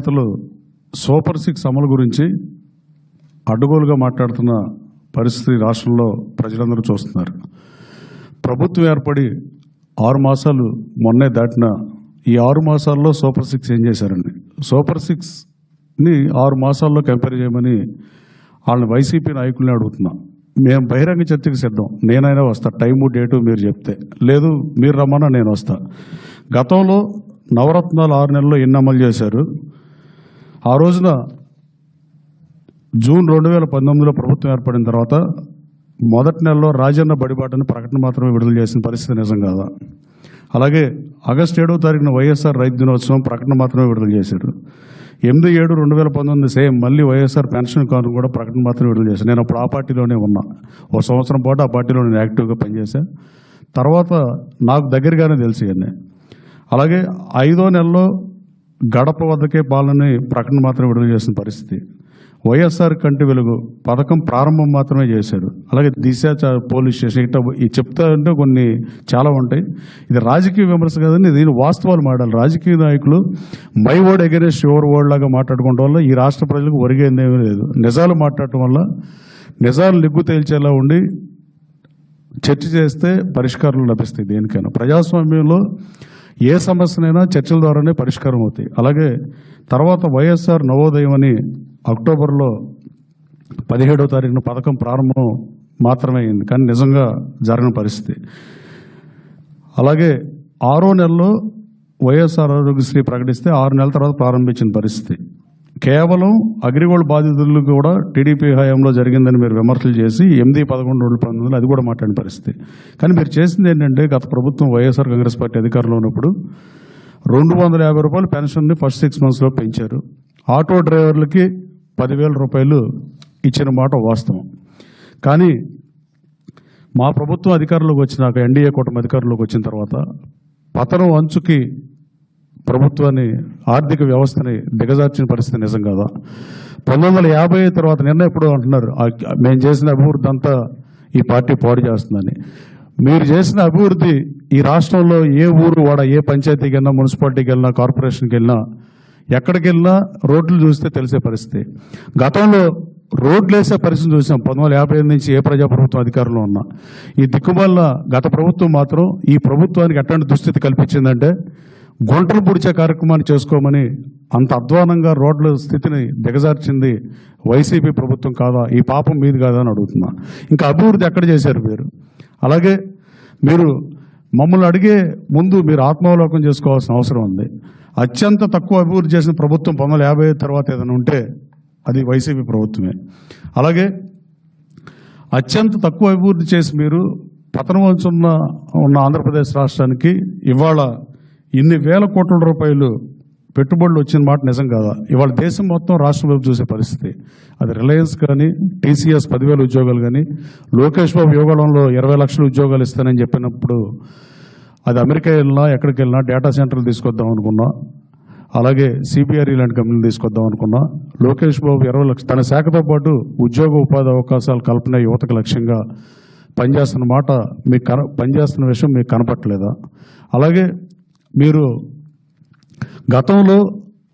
నేతలు super six అమలు గురించి అడ్డగోలుగా మాట్లాడుతున్న పరిస్థితి రాష్ట్రంలో ప్రజలందరూ చూస్తున్నారు. ప్రభుత్వం ఏర్పడి ఆరు మాసాలు మొన్నే దాటిన ఈ ఆరు మాసాల్లో సూపర్ సిక్స్ ఏం చేశారండి? సూపర్ సిక్స్ని ఆరు మాసాల్లో కంపేర్ చేయమని వాళ్ళని వైసీపీ నాయకుల్ని అడుగుతున్నా. మేము బహిరంగ చర్చకు సిద్ధం. నేనైనా వస్తా. టైము డేటు మీరు చెప్తే. లేదు మీరు రమ్మన్నా నేను వస్తా. గతంలో నవరత్నాలు ఆరు నెలల్లో ఎన్ని అమలు చేశారు? ఆ రోజున జూన్ రెండు వేల పంతొమ్మిదిలో ప్రభుత్వం ఏర్పడిన తర్వాత మొదటి నెలలో రాజన్న బడిబాటను ప్రకటన మాత్రమే విడుదల చేసిన పరిస్థితి నిజం కాదా? అలాగే ఆగస్టు ఏడవ తారీఖున వైఎస్ఆర్ రైతు దినోత్సవం ప్రకటన మాత్రమే విడుదల చేశారు ఎనిమిది ఏడు రెండు వేల పంతొమ్మిది సేమ్ మళ్ళీ వైఎస్ఆర్ పెన్షన్ కార్డు కూడా ప్రకటన మాత్రమే విడుదల చేశాను నేను అప్పుడు ఆ పార్టీలోనే ఉన్నా. ఒక సంవత్సరం పాటు ఆ పార్టీలో నేను యాక్టివ్గా పనిచేశాను తర్వాత నాకు దగ్గరగానే తెలిసి ఇవన్నీ. అలాగే ఐదో నెలలో గడప వద్దకే పాలని ప్రకటన మాత్రం విడుదల చేసిన పరిస్థితి. వైఎస్ఆర్ కంటి వెలుగు పథకం ప్రారంభం మాత్రమే చేశారు అలాగే దిశ పోలీస్ స్టేషన్ ఇట్లా ఈ చెప్తా అంటే కొన్ని చాలా ఉంటాయి. ఇది రాజకీయ విమర్శ కదండి దీని వాస్తవాలు మాట్లాడాలి. రాజకీయ నాయకులు my word against your word లాగా మాట్లాడుకోవడం వల్ల ఈ రాష్ట్ర ప్రజలకు ఒరిగేది ఏమీ లేదు. నిజాలు మాట్లాడటం వల్ల నిజాలు నిగ్గు తేల్చేలా ఉండి చర్చ చేస్తే పరిష్కారాలు లభిస్తాయి దేనికైనా. ప్రజాస్వామ్యంలో ఏ సమస్యనైనా చర్చల ద్వారానే పరిష్కారం అవుతాయి. అలాగే తర్వాత వైఎస్ఆర్ నవోదయం అని అక్టోబర్లో పదిహేడవ తారీఖున పథకం ప్రారంభం మాత్రమే అయింది. కానీ నిజంగా జరిగిన పరిస్థితి. అలాగే ఆరో నెలలో వైఎస్ఆర్ ఆరోగ్యశ్రీ ప్రకటిస్తే ఆరు నెలల తర్వాత ప్రారంభించిన పరిస్థితి. కేవలం అగ్రిగోల్డ్ బాధితులు కూడా టీడీపీ హయాంలో జరిగిందని మీరు విమర్శలు చేసి ఎనిమిది పదకొండు రెండు పంతొమ్మిదిలో అది కూడా మాట్లాడిన పరిస్థితి. కానీ మీరు చేసింది ఏంటంటే గత ప్రభుత్వం వైఎస్ఆర్ కాంగ్రెస్ పార్టీ అధికారంలో ఉన్నప్పుడు రెండు వందల యాభై రూపాయలు పెన్షన్ని ఫస్ట్ సిక్స్ మంత్స్లో పెంచారు. ఆటో డ్రైవర్లకి పదివేల రూపాయలు ఇచ్చిన మాట వాస్తవం. కానీ మా ప్రభుత్వం అధికారంలోకి వచ్చినాక ఎన్డీఏ కూటమి అధికారంలోకి వచ్చిన తర్వాత పతనం అంచుకి ప్రభుత్వాన్ని ఆర్థిక వ్యవస్థని దిగజార్చిన పరిస్థితి నిజం కాదా? పంతొమ్మిది వందల యాభై తర్వాత నిన్న ఎప్పుడు అంటున్నారు మేము చేసిన అభివృద్ధి అంతా ఈ పార్టీ పాడు చేస్తుందని. మీరు చేసిన అభివృద్ధి ఈ రాష్ట్రంలో ఏ ఊరు వాడ ఏ పంచాయతీకి వెళ్ళినా మున్సిపాలిటీకి వెళ్ళినా కార్పొరేషన్కి వెళ్ళినా ఎక్కడికి వెళ్ళినా రోడ్లు చూస్తే తెలిసే పరిస్థితి. గతంలో రోడ్లు వేసే పరిస్థితి చూసాం. పంతొమ్మిది వందల యాభై నుంచి ఏ ప్రజాప్రభుత్వం అధికారంలో ఉన్నా. ఈ దిక్కుమల్ల గత ప్రభుత్వం మాత్రం ఈ ప్రభుత్వానికి ఎట్లాంటి దుస్థితి కల్పించిందంటే గుంటలు పుడిచే కార్యక్రమాన్ని చేసుకోమని అంత అధ్వానంగా రోడ్ల స్థితిని దిగజార్చింది వైసీపీ ప్రభుత్వం కాదా? ఈ పాపం మీది కాదా అని అడుగుతున్నా. ఇంకా అభివృద్ధి ఎక్కడ చేశారు మీరు? అలాగే మీరు మమ్మల్ని అడిగే ముందు మీరు ఆత్మావలోకం చేసుకోవాల్సిన అవసరం ఉంది. అత్యంత తక్కువ అభివృద్ధి చేసిన ప్రభుత్వం పంతొమ్మిది వందల యాభై తర్వాత ఏదైనా ఉంటే అది వైసీపీ ప్రభుత్వమే. అలాగే అత్యంత తక్కువ అభివృద్ధి చేసి మీరు పతనం ఉన్న ఆంధ్రప్రదేశ్ రాష్ట్రానికి ఇవాళ ఇన్ని వేల కోట్ల రూపాయలు పెట్టుబడులు వచ్చిన మాట నిజం కాదా? ఇవాళ దేశం మొత్తం రాష్ట్రం వైపు చూసే పరిస్థితి. అది రిలయన్స్ కానీ టీసీఎస్ పదివేల ఉద్యోగాలు కానీ లోకేష్ బాబు యోగాలంలో ఇరవై లక్షల ఉద్యోగాలు ఇస్తానని చెప్పినప్పుడు అది అమెరికా వెళ్ళినా ఎక్కడికి వెళ్ళినా డేటా సెంటర్లు తీసుకొద్దాం అనుకున్నా అలాగే సిబిఆర్ఈ లాంటి కంపెనీలు తీసుకొద్దాం అనుకున్నా లోకేష్ బాబు ఇరవై లక్ష తన శాఖతో పాటు ఉద్యోగ ఉపాధి అవకాశాలు కల్పన యువతకు లక్ష్యంగా పనిచేస్తున్న మాట మీకు కన పనిచేస్తున్న విషయం మీకు కనపట్లేదా అలాగే మీరు గతంలో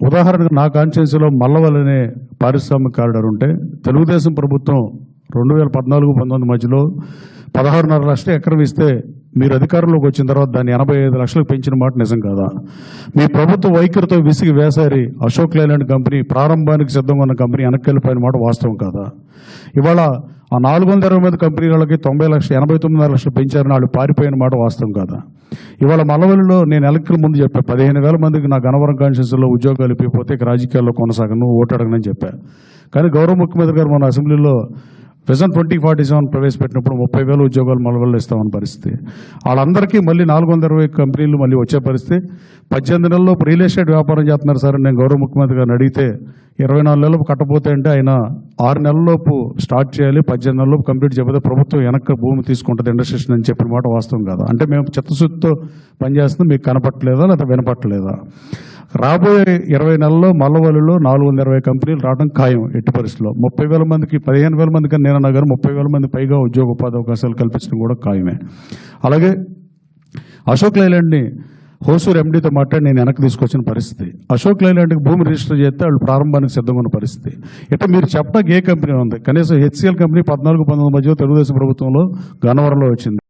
ఉదాహరణకు నా కాన్స్టిట్యూన్సీలో మల్లవల్ అనే పారిశ్రామిక కారిడార్ ఉంటే తెలుగుదేశం ప్రభుత్వం రెండు వేల పద్నాలుగు పంతొమ్మిది మధ్యలో పదహారున్నర లక్షలు ఎకరం ఇస్తే మీరు అధికారంలోకి వచ్చిన తర్వాత దాన్ని ఎనభై ఐదు లక్షలకు పెంచిన మాట నిజం కాదా? మీ ప్రభుత్వ వైఖరితో విసిగి వేసారి అశోక్ లైలాండ్ కంపెనీ ప్రారంభానికి సిద్ధంగా ఉన్న కంపెనీ వెనక్కి వెళ్ళిపోయిన మాట వాస్తవం కాదా? ఇవాళ ఆ నాలుగు వందల ఇరవై మంది కంపెనీలకి తొంభై లక్షలు ఎనభై తొమ్మిది లక్షలు పెంచారని వాళ్ళు పారిపోయిన మాట వాస్తవం కాదా? ఇవాళ మలవల్లిలో నేను ఎలక్ట్రికల్ ముందు చెప్పా పదిహేను వేల మందికి నా గనవరం కాన్స్టిట్యూన్సీలో ఉద్యోగాలు ఇప్పిపోతే ఇక రాజకీయాల్లో కొనసాగను ఓటు అడగనని చెప్పా. కానీ గౌరవ ముఖ్యమంత్రి గారు మన అసెంబ్లీలో విజన్ ట్వంటీ ఫార్టీ సెవెన్ ప్రవేశపెట్టినప్పుడు ముప్పై వేల ఉద్యోగాలు మల్లవల్లి ఇస్తామని పరిస్థితి. వాళ్ళందరికీ మళ్ళీ నాలుగు వందల ఇరవై కంపెనీలు మళ్ళీ వచ్చే పరిస్థితి. పద్దెనిమిది నెలల్లో రియల్ ఎస్టేట్ వ్యాపారం చేస్తున్నారు సార్ నేను గౌరవ ముఖ్యమంత్రి గారిని అడిగితే ఇరవై నాలుగు నెలలు కట్టపోతే అంటే ఆయన ఆరు నెలల్లోపు స్టార్ట్ చేయాలి పద్దెనిమిది నెలలోపు కంప్లీట్ చేయకపోతే ప్రభుత్వం వెనక్కి భూమి తీసుకుంటుంది ఇండస్ట్రేషన్ అని చెప్పిన మాట వాస్తవం కాదు? అంటే మేము చిత్తశుద్ధితో పనిచేస్తుంది మీకు కనపట్టలేదా లేదా వినపట్టలేదా? రాబోయే ఇరవై నెలల్లో మల్లవల్లిలో నాలుగు వందల ఇరవై కంపెనీలు రావడం ఖాయం ఎట్టి పరిస్థితుల్లో. ముప్పై వేల మందికి పదిహేను వేల మందికి నేను నగరం ముప్పై వేల మంది పైగా ఉద్యోగ ఉపాధి అవకాశాలు కల్పించడం కూడా ఖాయమే. అలాగే అశోక్ లైలాండ్ని హోసూర్ ఎండీతో మాట్లాడి నేను వెనక్కి తీసుకొచ్చిన పరిస్థితి. అశోక్ లైలాండ్కి భూమి రిజిస్టర్ చేస్తే వాళ్ళు ప్రారంభానికి సిద్ధంగా ఉన్న పరిస్థితి. ఇట్లా మీరు చెప్పడానికి ఏ కంపెనీ ఉంది? కనీసం హెచ్సిఎల్ కంపెనీ పద్నాలుగు పంతొమ్మిది మధ్య తెలుగుదేశం ప్రభుత్వంలో గన్నవరంలో వచ్చింది.